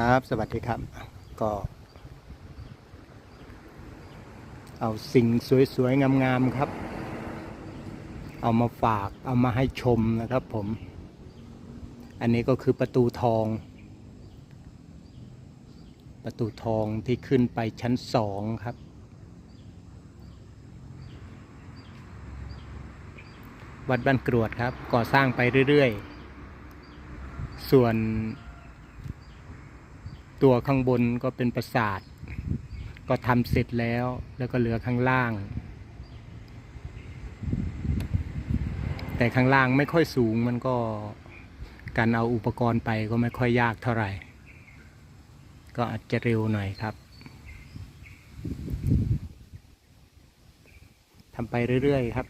ครับ สวัสดีครับ ก็ เอาสิ่งสวยๆ งามๆ ครับ เอามาฝาก เอามาให้ชมนะครับผม อันนี้ก็คือประตูทอง ประตูทองที่ขึ้นไปชั้นสองครับ วัดบ้านกรวดครับ ก่อสร้างไปเรื่อยๆ ส่วน ตัวข้างบนก็เป็นปราสาท ก็ทำเสร็จแล้ว แล้วก็เหลือข้างล่าง แต่ข้างล่างไม่ค่อยสูงมันก็การเอาอุปกรณ์ไปก็ไม่ค่อยยากเท่าไหร่ ก็อาจจะเร็วหน่อยครับทำไปเรื่อยๆครับ